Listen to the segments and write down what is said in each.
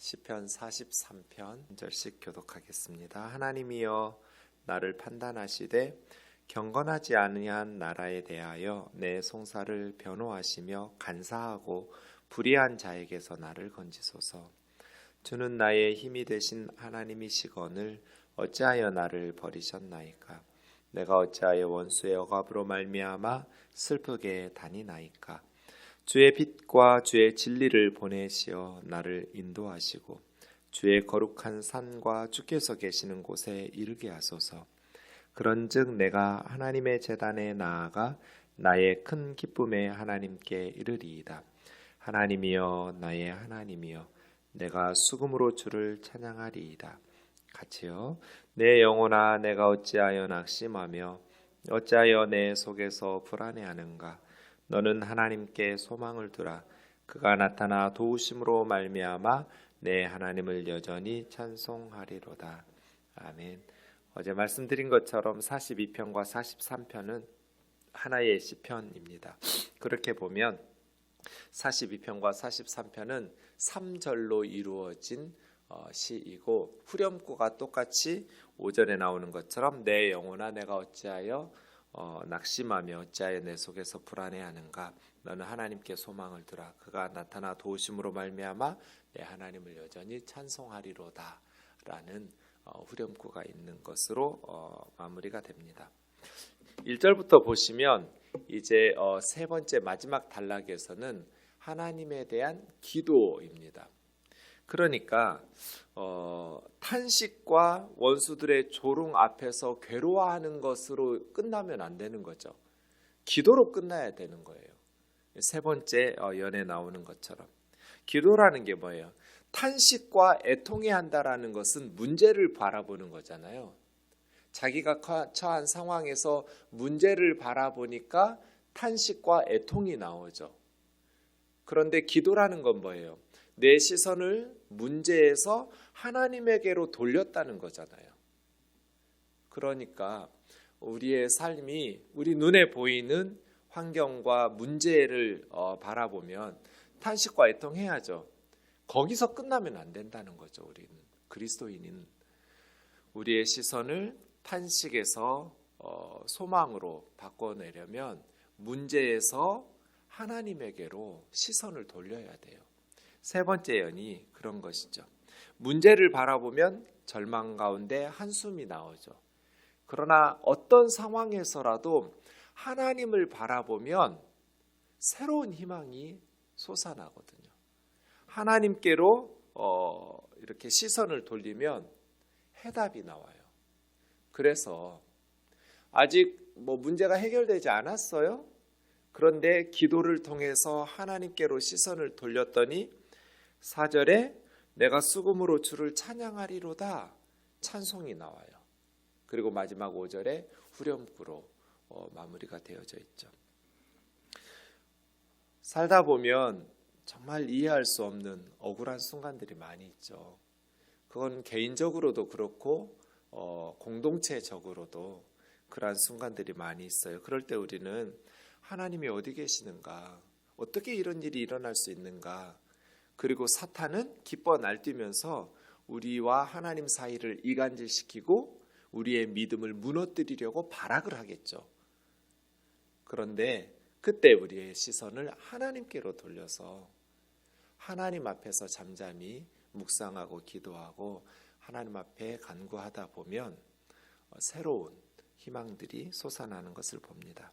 시편 43편 한 절씩 교독하겠습니다. 하나님이여 나를 판단하시되 경건하지 아니한 나라에 대하여 내 송사를 변호하시며 간사하고 불의한 자에게서 나를 건지소서. 주는 나의 힘이 되신 하나님이시거늘 어찌하여 나를 버리셨나이까? 내가 어찌하여 원수의 억압으로 말미암아 슬프게 다니나이까? 주의 빛과 주의 진리를 보내시어 나를 인도하시고 주의 거룩한 산과 주께서 계시는 곳에 이르게 하소서. 그런즉 내가 하나님의 제단에 나아가 나의 큰 기쁨에 하나님께 이르리이다. 하나님이여 나의 하나님이여 내가 수금으로 주를 찬양하리이다. 같이요. 내 영혼아 내가 어찌하여 낙심하며 어찌하여 내 속에서 불안해하는가? 너는 하나님께 소망을 두라. 그가 나타나 도우심으로 말미암아 내 하나님을 여전히 찬송하리로다. 아멘. 어제 말씀드린 것처럼 42편과 43편은 하나의 시편입니다. 그렇게 보면 42편과 43편은 3절로 이루어진 어, 시이고 후렴구가 똑같이 5절에 나오는 것처럼 내 영혼아 내가 어찌하여 어, 낙심하며 어찌하여 내 속에서 불안해하는가 너는 하나님께 소망을 두라 그가 나타나 도우심으로 말미암아 내 하나님을 여전히 찬송하리로다 라는 어, 후렴구가 있는 것으로 어, 마무리가 됩니다. 1절부터 보시면 이제 어, 세 번째 마지막 단락에서는 하나님에 대한 기도입니다. 그러니까 어, 탄식과 원수들의 조롱 앞에서 괴로워하는 것으로 끝나면 안 되는 거죠. 기도로 끝나야 되는 거예요. 세 번째 어, 연에 나오는 것처럼 기도라는 게 뭐예요? 탄식과 애통해 한다라는 것은 문제를 바라보는 거잖아요. 자기가 처한 상황에서 문제를 바라보니까 탄식과 애통이 나오죠. 그런데 기도라는 건 뭐예요? 내 시선을 문제에서 하나님에게로 돌렸다는 거잖아요. 그러니까 우리의 삶이 우리 눈에 보이는 환경과 문제를 어, 바라보면 탄식과 애통해야죠. 거기서 끝나면 안 된다는 거죠. 우리는 그리스도인인 우리의 시선을 탄식에서 어, 소망으로 바꿔내려면 문제에서 하나님에게로 시선을 돌려야 돼요. 세 번째 연이 그런 것이죠. 문제를 바라보면 절망 가운데 한숨이 나오죠. 그러나 어떤 상황에서라도 하나님을 바라보면 새로운 희망이 솟아나거든요. 하나님께로 어, 이렇게 시선을 돌리면 해답이 나와요. 그래서 아직 뭐 문제가 해결되지 않았어요. 그런데 기도를 통해서 하나님께로 시선을 돌렸더니 4절에 내가 수금으로 주를 찬양하리로다 찬송이 나와요. 그리고 마지막 5절에 후렴구로 어, 마무리가 되어져 있죠. 살다 보면 정말 이해할 수 없는 억울한 순간들이 많이 있죠. 그건 개인적으로도 그렇고 어, 공동체적으로도 그러한 순간들이 많이 있어요. 그럴 때 우리는 하나님이 어디 계시는가? 어떻게 이런 일이 일어날 수 있는가? 그리고 사탄은 기뻐 날뛰면서 우리와 하나님 사이를 이간질시키고 우리의 믿음을 무너뜨리려고 발악을 하겠죠. 그런데 그때 우리의 시선을 하나님께로 돌려서 하나님 앞에서 잠잠히 묵상하고 기도하고 하나님 앞에 간구하다 보면 새로운 희망들이 솟아나는 것을 봅니다.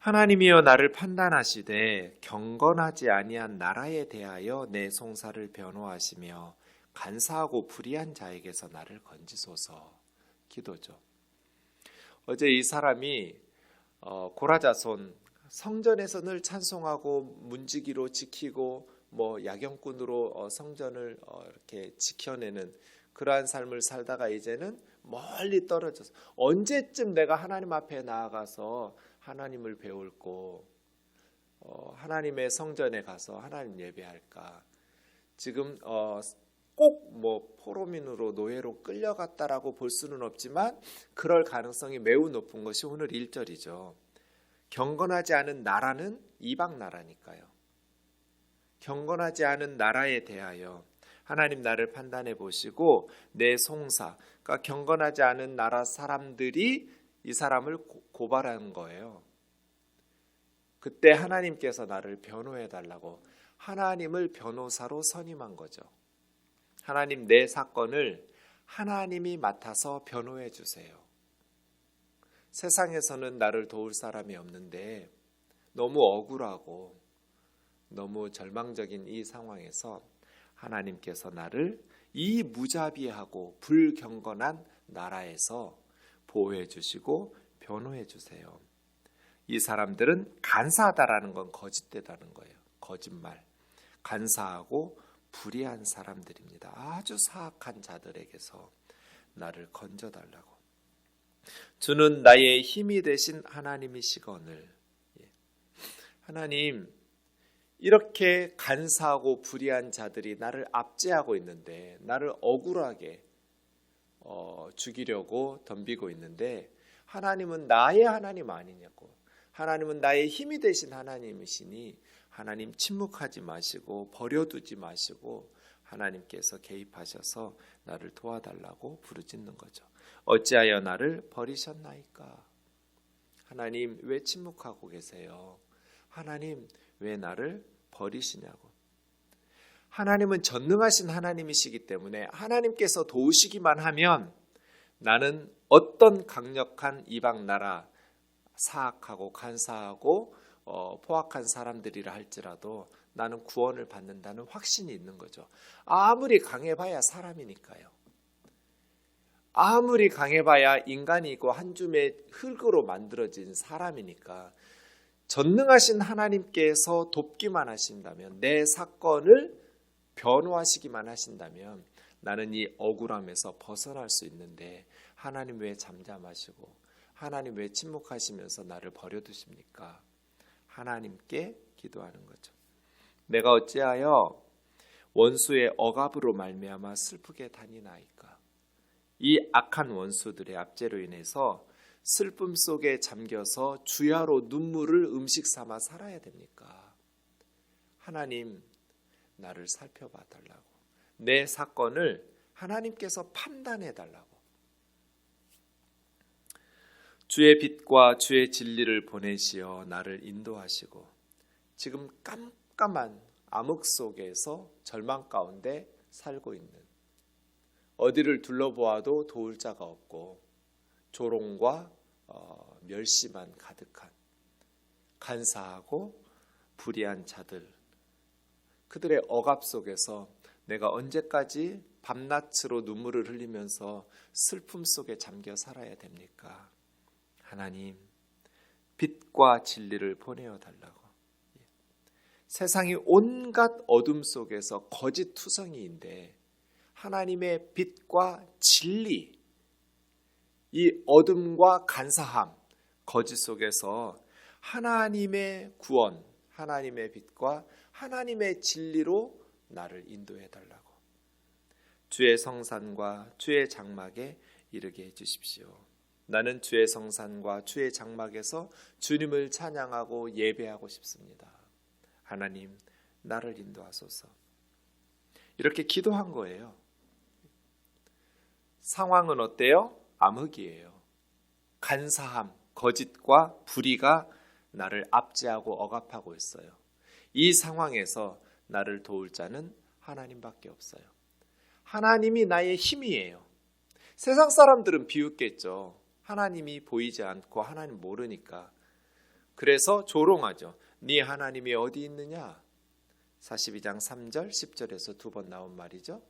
하나님이여 나를 판단하시되 경건하지 아니한 나라에 대하여 내 송사를 변호하시며 간사하고 불의한 자에게서 나를 건지소서 기도죠. 어제 이 사람이 어, 고라자손 성전에서 늘 찬송하고 문지기로 지키고 뭐 야경꾼으로 어, 성전을 어, 이렇게 지켜내는 그러한 삶을 살다가 이제는 멀리 떨어져서 언제쯤 내가 하나님 앞에 나아가서 하나님을 배울고 어, 하나님의 성전에 가서 하나님 예배할까? 지금 어, 꼭뭐 포로민으로 노예로 끌려갔다라고 볼 수는 없지만 그럴 가능성이 매우 높은 것이 오늘 1절이죠. 경건하지 않은 나라는 이방 나라니까요. 경건하지 않은 나라에 대하여 하나님 나를 판단해 보시고 내 송사, 그러니까 경건하지 않은 나라 사람들이 이 사람을 고- 고발하는 거예요. 그때 하나님께서 나를 변호해 달라고 하나님을 변호사로 선임한 거죠. 하나님 내 사건을 하나님이 맡아서 변호해 주세요. 세상에서는 나를 도울 사람이 없는데 너무 억울하고 너무 절망적인 이 상황에서 하나님께서 나를 이 무자비하고 불경건한 나라에서 보호해 주시고 변호해 주세요. 이 사람들은 간사하다라는 건 거짓되다는 거예요. 거짓말. 간사하고 불의한 사람들입니다. 아주 사악한 자들에게서 나를 건져 달라고. 주는 나의 힘이 되신 하나님이시거늘. 예. 하나님 이렇게 간사하고 불의한 자들이 나를 압제하고 있는데 나를 억울하게 어, 죽이려고 덤비고 있는데 하나님은 나의 하나님 아니냐고 하나님은 나의 힘이 되신 하나님이시니 하나님 침묵하지 마시고 버려두지 마시고 하나님께서 개입하셔서 나를 도와달라고 부르짖는 거죠. 어찌하여 나를 버리셨나이까? 하나님 왜 침묵하고 계세요? 하나님 왜 나를 버리시냐고. 하나님은 전능하신 하나님이시기 때문에 하나님께서 도우시기만 하면 나는 어떤 강력한 이방 나라 사악하고 간사하고 어, 포악한 사람들이라 할지라도 나는 구원을 받는다는 확신이 있는 거죠. 아무리 강해봐야 사람이니까요. 아무리 강해봐야 인간이고 한 줌의 흙으로 만들어진 사람이니까 전능하신 하나님께서 돕기만 하신다면 내 사건을 변호하시기만 하신다면 나는 이 억울함에서 벗어날 수 있는데 하나님 왜 잠잠하시고 하나님 왜 침묵하시면서 나를 버려두십니까? 하나님께 기도하는 거죠. 내가 어찌하여 원수의 억압으로 말미암아 슬프게 다니나이까? 이 악한 원수들의 압제로 인해서 슬픔 속에 잠겨서 주야로 눈물을 음식 삼아 살아야 됩니까? 하나님 나를 살펴봐 달라고. 내 사건을 하나님께서 판단해 달라고. 주의 빛과 주의 진리를 보내시어 나를 인도하시고 지금 깜깜한 암흑 속에서 절망 가운데 살고 있는 어디를 둘러보아도 도울 자가 없고 조롱과 어, 멸시만 가득한 간사하고 불의한 자들 그들의 억압 속에서 내가 언제까지 밤낮으로 눈물을 흘리면서 슬픔 속에 잠겨 살아야 됩니까? 하나님 빛과 진리를 보내어 달라고. 예. 세상이 온갖 어둠 속에서 거짓 투성이인데 하나님의 빛과 진리 이 어둠과 간사함 거짓 속에서 하나님의 구원, 하나님의 빛과 하나님의 진리로 나를 인도해 달라고. 주의 성산과 주의 장막에 이르게 해 주십시오. 나는 주의 성산과 주의 장막에서 주님을 찬양하고 예배하고 싶습니다. 하나님, 나를 인도하소서. 이렇게 기도한 거예요. 상황은 어때요? 암흑이에요. 간사함, 거짓과 불의가 나를 압제하고 억압하고 있어요. 이 상황에서 나를 도울 자는 하나님밖에 없어요. 하나님이 나의 힘이에요. 세상 사람들은 비웃겠죠. 하나님이 보이지 않고 하나님 모르니까. 그래서 조롱하죠. 네 하나님이 어디 있느냐? 42장 3절, 10절에서 두 번 나온 말이죠.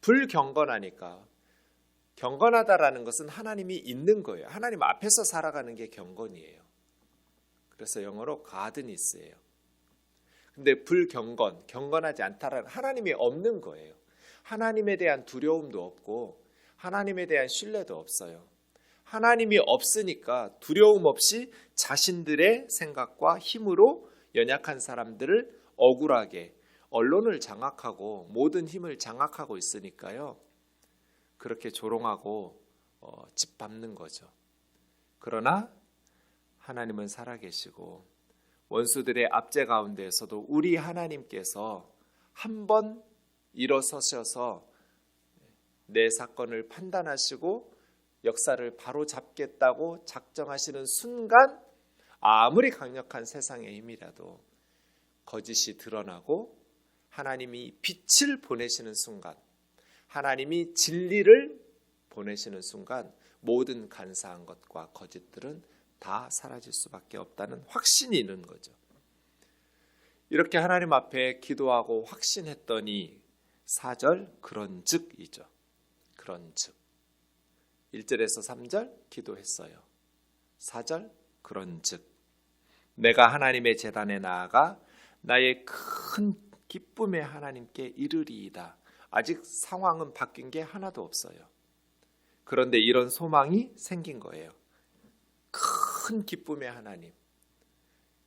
불경건하니까 경건하다라는 것은 하나님이 있는 거예요. 하나님 앞에서 살아가는 게 경건이에요. 그래서 영어로 가드니스예요. 근데 불경건, 경건하지 않다라는 하나님이 없는 거예요. 하나님에 대한 두려움도 없고 하나님에 대한 신뢰도 없어요. 하나님이 없으니까 두려움 없이 자신들의 생각과 힘으로 연약한 사람들을 억울하게 언론을 장악하고 모든 힘을 장악하고 있으니까요. 그렇게 조롱하고 어, 짓밟는 거죠. 그러나 하나님은 살아계시고 원수들의 압제 가운데에서도 우리 하나님께서 한 번 일어서셔서 내 사건을 판단하시고 역사를 바로 잡겠다고 작정하시는 순간 아무리 강력한 세상의 힘이라도 거짓이 드러나고 하나님이 빛을 보내시는 순간 하나님이 진리를 보내시는 순간 모든 간사한 것과 거짓들은 다 사라질 수밖에 없다는 확신이 있는 거죠. 이렇게 하나님 앞에 기도하고 확신했더니 4절 그런즉이죠. 그런즉 1절에서 3절 기도했어요. 4절 그런즉 내가 하나님의 재단에 나아가 나의 큰 기쁨의 하나님께 이르리이다. 아직 상황은 바뀐 게 하나도 없어요. 그런데 이런 소망이 생긴 거예요. 큰 기쁨의 하나님.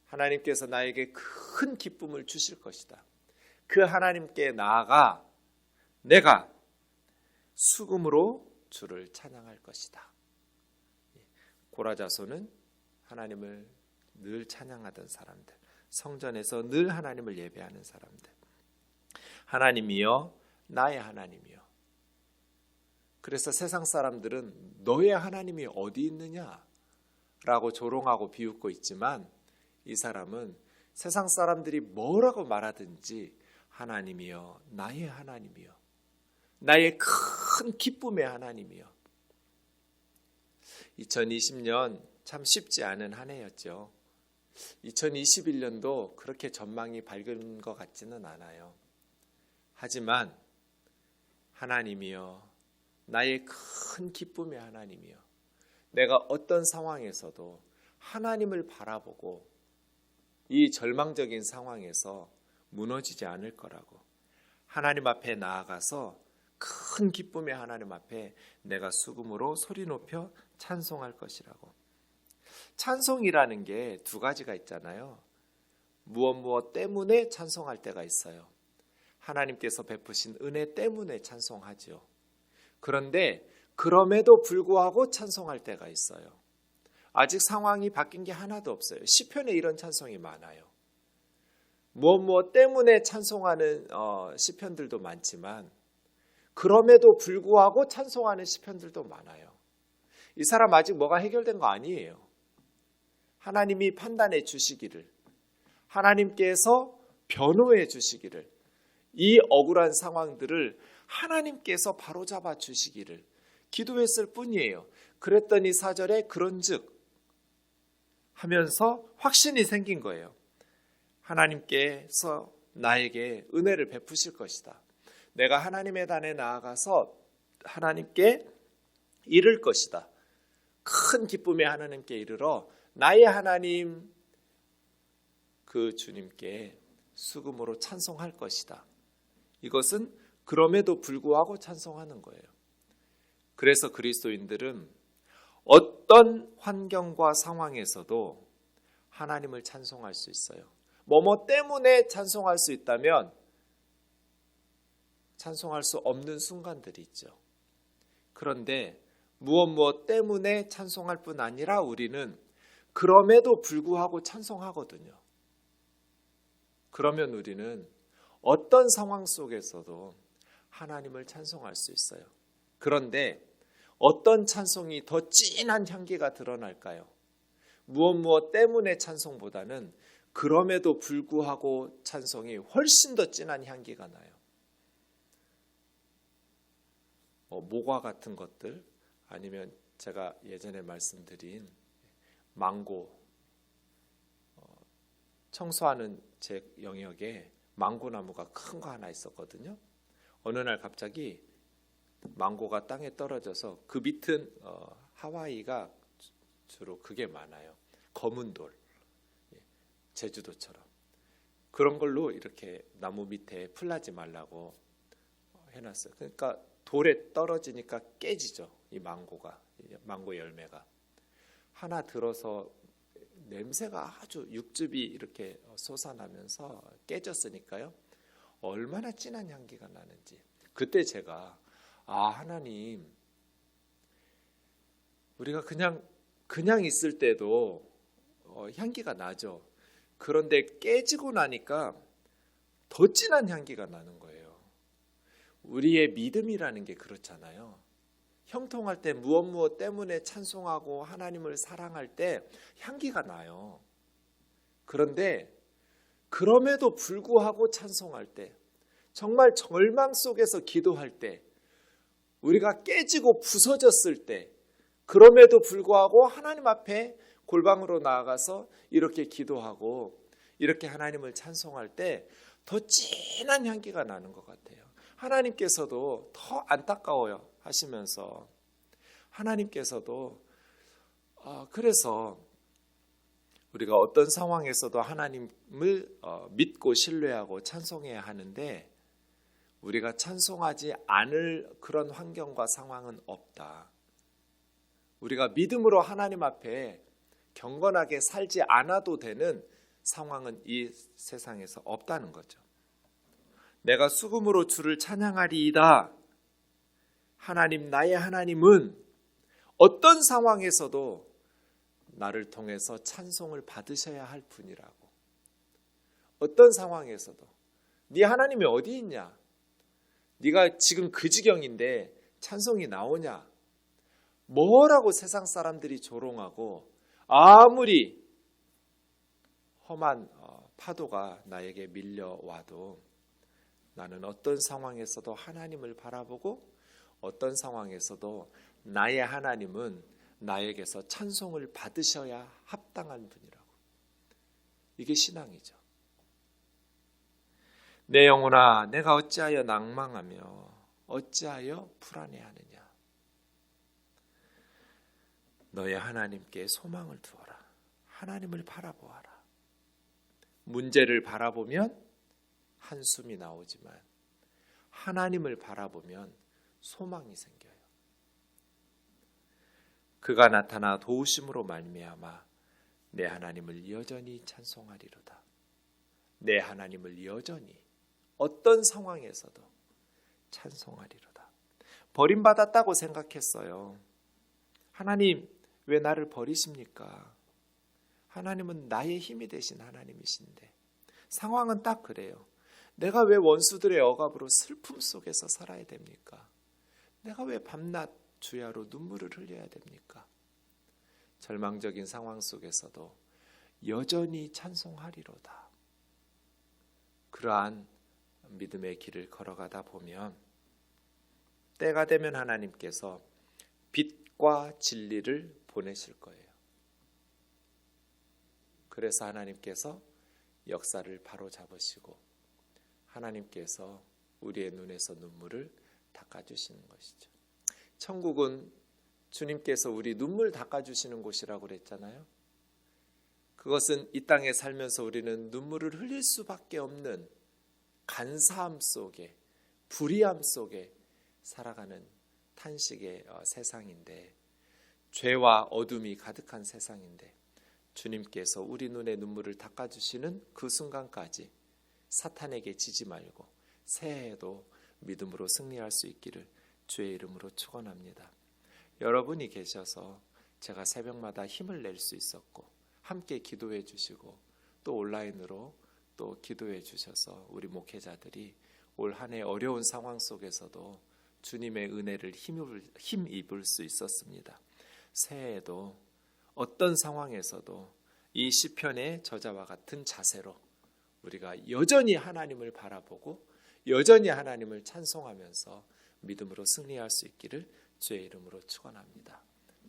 하나님께서 나에게 큰 기쁨을 주실 것이다. 그 하나님께 나아가 내가 수금으로 주를 찬양할 것이다. 고라자손은 하나님을 늘 찬양하던 사람들, 성전에서 늘 하나님을 예배하는 사람들. 하나님이여 나의 하나님이여. 그래서 세상 사람들은 너의 하나님이 어디 있느냐? 라고 조롱하고 비웃고 있지만 이 사람은 세상 사람들이 뭐라고 말하든지 하나님이여 나의 하나님이여 나의 큰 기쁨의 하나님이여 2020년 참 쉽지 않은 한 해였죠. 2021년도 그렇게 전망이 밝은 것 같지는 않아요. 하지만 하나님이여 나의 큰 기쁨의 하나님이여 내가 어떤 상황에서도 하나님을 바라보고 이 절망적인 상황에서 무너지지 않을 거라고 하나님 앞에 나아가서 큰 기쁨의 하나님 앞에 내가 수금으로 소리 높여 찬송할 것이라고 찬송이라는 게 두 가지가 있잖아요. 무엇 무엇 때문에 찬송할 때가 있어요. 하나님께서 베푸신 은혜 때문에 찬송하지요. 그런데 그럼에도 불구하고 찬송할 때가 있어요. 아직 상황이 바뀐 게 하나도 없어요. 시편에 이런 찬송이 많아요. 무엇 무엇 때문에 찬송하는 어, 시편들도 많지만 그럼에도 불구하고 찬송하는 시편들도 많아요. 이 사람 아직 뭐가 해결된 거 아니에요. 하나님이 판단해 주시기를 하나님께서 변호해 주시기를 이 억울한 상황들을 하나님께서 바로잡아 주시기를 기도했을 뿐이에요. 그랬더니 사절에 그런즉 하면서 확신이 생긴 거예요. 하나님께서 나에게 은혜를 베푸실 것이다. 내가 하나님의 단에 나아가서 하나님께 이를 것이다. 큰 기쁨에 하나님께 이르러 나의 하나님 그 주님께 수금으로 찬송할 것이다. 이것은 그럼에도 불구하고 찬송하는 거예요. 그래서 그리스도인들은 어떤 환경과 상황에서도 하나님을 찬송할 수 있어요. 뭐뭐 때문에 찬송할 수 있다면 찬송할 수 없는 순간들이 있죠. 그런데 무엇 무엇 때문에 찬송할 뿐 아니라 우리는 그럼에도 불구하고 찬송하거든요. 그러면 우리는 어떤 상황 속에서도 하나님을 찬송할 수 있어요. 그런데 어떤 찬송이 더 진한 향기가 드러날까요? 무엇 무엇 때문에 찬송보다는 그럼에도 불구하고 찬송이 훨씬 더 진한 향기가 나요. 어, 모과 같은 것들 아니면 제가 예전에 말씀드린 망고 어, 청소하는 제 영역에 망고 나무가 큰 거 하나 있었거든요. 어느 날 갑자기 망고가 땅에 떨어져서 그 밑은 어, 하와이가 주로 그게 많아요. 검은 돌, 예, 제주도처럼 그런 걸로 이렇게 나무 밑에 풀나지 말라고 해놨어요. 그러니까 돌에 떨어지니까 깨지죠. 이 망고가 망고 열매가 하나 들어서 냄새가 아주 육즙이 이렇게 솟아나면서 깨졌으니까요. 얼마나 진한 향기가 나는지 그때 제가 아 하나님 우리가 그냥 그냥 있을 때도 어, 향기가 나죠. 그런데 깨지고 나니까 더 진한 향기가 나는 거예요. 우리의 믿음이라는 게 그렇잖아요. 형통할 때 무엇 무엇 때문에 찬송하고 하나님을 사랑할 때 향기가 나요. 그런데 그럼에도 불구하고 찬송할 때 정말 절망 속에서 기도할 때 우리가 깨지고 부서졌을 때 그럼에도 불구하고 하나님 앞에 골방으로 나아가서 이렇게 기도하고 이렇게 하나님을 찬송할 때 더 진한 향기가 나는 것 같아요. 하나님께서도 더 안타까워요 하시면서 하나님께서도 어, 그래서 우리가 어떤 상황에서도 하나님을 어, 믿고 신뢰하고 찬송해야 하는데 우리가 찬송하지 않을 그런 환경과 상황은 없다. 우리가 믿음으로 하나님 앞에 경건하게 살지 않아도 되는 상황은 이 세상에서 없다는 거죠. 내가 수금으로 주를 찬양하리이다. 하나님, 나의 하나님은 어떤 상황에서도 나를 통해서 찬송을 받으셔야 할 분이라고. 어떤 상황에서도 네 하나님이 어디 있냐? 네가 지금 그 지경인데 찬송이 나오냐? 뭐라고 세상 사람들이 조롱하고 아무리 험한 어, 파도가 나에게 밀려와도 나는 어떤 상황에서도 하나님을 바라보고 어떤 상황에서도 나의 하나님은 나에게서 찬송을 받으셔야 합당한 분이라고. 이게 신앙이죠. 내 영혼아, 내가 어찌하여 낭망하며 어찌하여 불안해하느냐? 너의 하나님께 소망을 두어라. 하나님을 바라보아라. 문제를 바라보면 한숨이 나오지만 하나님을 바라보면 소망이 생겨요. 그가 나타나 도우심으로 말미암아 내 하나님을 여전히 찬송하리로다. 내 하나님을 여전히 어떤 상황에서도 찬송하리로다. 버림받았다고 생각했어요. 하나님, 왜 나를 버리십니까? 하나님은 나의 힘이 되신 하나님이신데 상황은 딱 그래요. 내가 왜 원수들의 억압으로 슬픔 속에서 살아야 됩니까? 내가 왜 밤낮 주야로 눈물을 흘려야 됩니까? 절망적인 상황 속에서도 여전히 찬송하리로다. 그러한 믿음의 길을 걸어가다 보면 때가 되면 하나님께서 빛과 진리를 보내실 거예요. 그래서 하나님께서 역사를 바로 잡으시고 하나님께서 우리의 눈에서 눈물을 닦아주시는 것이죠. 천국은 주님께서 우리 눈물 닦아주시는 곳이라고 그랬잖아요. 그것은 이 땅에 살면서 우리는 눈물을 흘릴 수밖에 없는 간사함 속에 불의함 속에 살아가는 탄식의 어, 세상인데 죄와 어둠이 가득한 세상인데 주님께서 우리 눈의 눈물을 닦아주시는 그 순간까지 사탄에게 지지 말고 새해에도 믿음으로 승리할 수 있기를 주의 이름으로 축원합니다. 여러분이 계셔서 제가 새벽마다 힘을 낼 수 있었고 함께 기도해 주시고 또 온라인으로 또 기도해 주셔서 우리 목회자들이 올 한 해 어려운 상황 속에서도 주님의 은혜를 힘입을, 수 있었습니다. 새해에도 어떤 상황에서도 이 시편의 저자와 같은 자세로 우리가 여전히 하나님을 바라보고 여전히 하나님을 찬송하면서 믿음으로 승리할 수 있기를 주의 이름으로 축원합니다.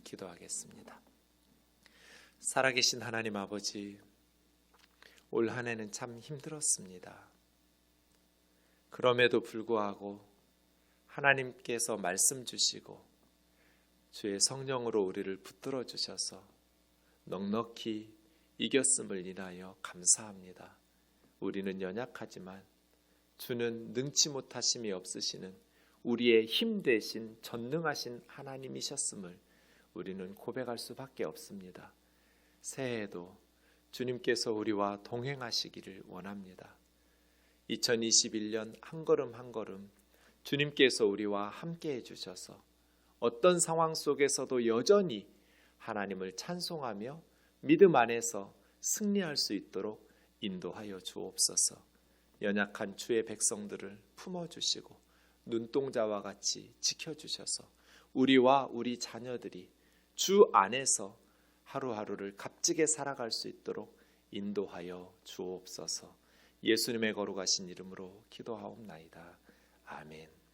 기도하겠습니다. 살아계신 하나님 아버지 올 한 해는 참 힘들었습니다. 그럼에도 불구하고 하나님께서 말씀 주시고 주의 성령으로 우리를 붙들어 주셔서 넉넉히 이겼음을 인하여 감사합니다. 우리는 연약하지만 주는 능치 못하심이 없으시는 우리의 힘 대신 전능하신 하나님이셨음을 우리는 고백할 수밖에 없습니다. 새해에도 주님께서 우리와 동행하시기를 원합니다. 2021년 한 걸음 한 걸음 주님께서 우리와 함께 해주셔서 어떤 상황 속에서도 여전히 하나님을 찬송하며 믿음 안에서 승리할 수 있도록 인도하여 주옵소서. 연약한 주의 백성들을 품어주시고 눈동자와 같이 지켜주셔서 우리와 우리 자녀들이 주 안에서 하루하루를 값지게 살아갈 수 있도록 인도하여 주옵소서. 예수님의 거룩하신 이름으로 기도하옵나이다. 아멘.